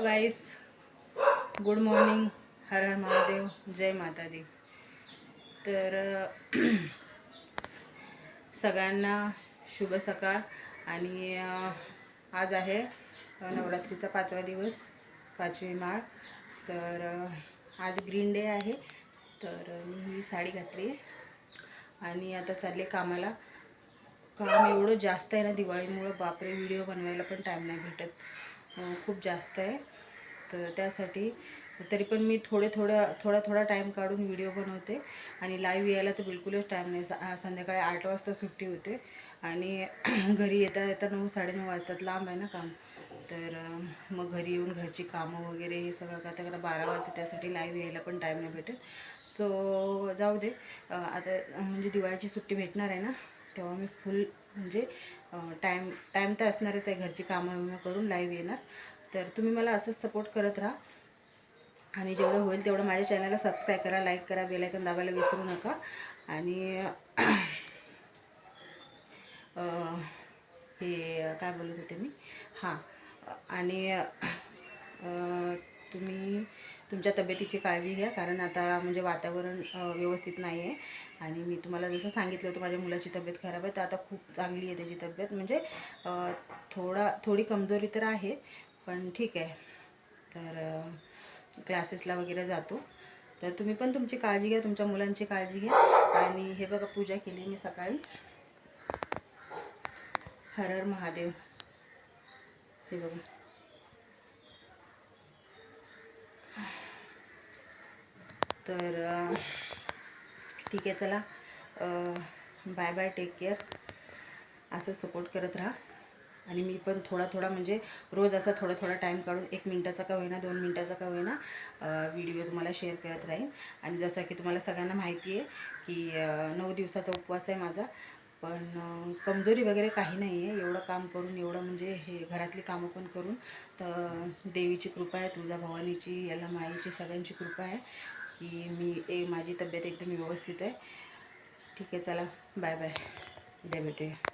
Hello guys good morning हर हर महादेव जय माता दी तर सगळ्यांना शुभ सकाळ. आणि आज आहे नवरात्रीचा पाचवा दिवस पाचवी माळ. तर आज ग्रीन डे आहे. तर मी ही साडी घातली आहे. आणि आता चालले कामाला. काम एवढं जास्त आहे ना दिवाळीमुळं. बापरे व्हिडिओ बनवायला पण टाईम नाही भेटत. खूप जास्त आहे. तर त्यासाठी तरी पण मी थोडे थोडं थोडा थोडा टाईम काढून व्हिडिओ बनवते. आणि लाईव्ह यायला तर बिलकुलच टाईम नाही. संध्याकाळी आठ वाजता सुट्टी होते. आणि घरी येता येता नऊ साडेनऊ वाजतात. लांब आहे ना काम. तर मग घरी येऊन घरची कामं वगैरे हे सगळं करता करता बारा वाजता त्यासाठी लाईव्ह यायला पण टाईम नाही भेटत. सो जाऊ दे. आता म्हणजे दिवाळीची सुट्टी भेटणार आहे ना? तेव्हा मी फुल म्हणजे टाईम टाईम तर असणारच आहे घरची कामं विमं करून लाईव्ह येणार. तर तुम्ही मला असंच सपोर्ट करत राहा. आणि जेवढं होईल तेवढं माझ्या चॅनलला सबस्क्राईब करा लाईक करा बेलायकन दाबायला विसरू नका. आणि हे काय बोलत होते मी? हां. आणि तुम्ही तुमच्या तब्येतीची काळजी घ्या कारण आता म्हणजे वातावरण व्यवस्थित नाही आहे आणि मी तुम्हाला जसं सांगितलं होतं माझ्या मुलाची तब्येत खराब आहे तर आता खूप चांगली आहे त्याची तब्येत. म्हणजे थोडा थोडी कमजोरी तर आहे पण ठीक आहे. तर क्लासेसला वगैरे जातो. तर तुम्ही पण तुमची काळजी घ्या तुमच्या मुलांची काळजी घ्या. आणि हे बघा पूजा केली मी सकाळी. हर हर महादेव. हे बघा. तर ठीक आहे चला. बाय बाय टेक केअर असं सपोर्ट करत राहा. आणि मी पण थोडा थोडा म्हणजे रोज असा थोडा थोडा टाईम काढून एक मिनटाचा का होईना दोन मिनटाचा का होईना व्हिडिओ तुम्हाला शेअर करत राहीन. आणि जसं की तुम्हाला सगळ्यांना माहिती आहे की नऊ दिवसाचा उपवास आहे माझा. पण कमजोरी वगैरे काही नाही आहे एवढं काम करून एवढं म्हणजे हे घरातली कामं पण करून तर देवीची कृपा आहे तुझ्या भवानीची याला माईची सगळ्यांची कृपा आहे. की मी ए माझी तब्येत एकदम व्यवस्थित आहे. ठीक आहे चला बाय बाय उद्या भेटूया.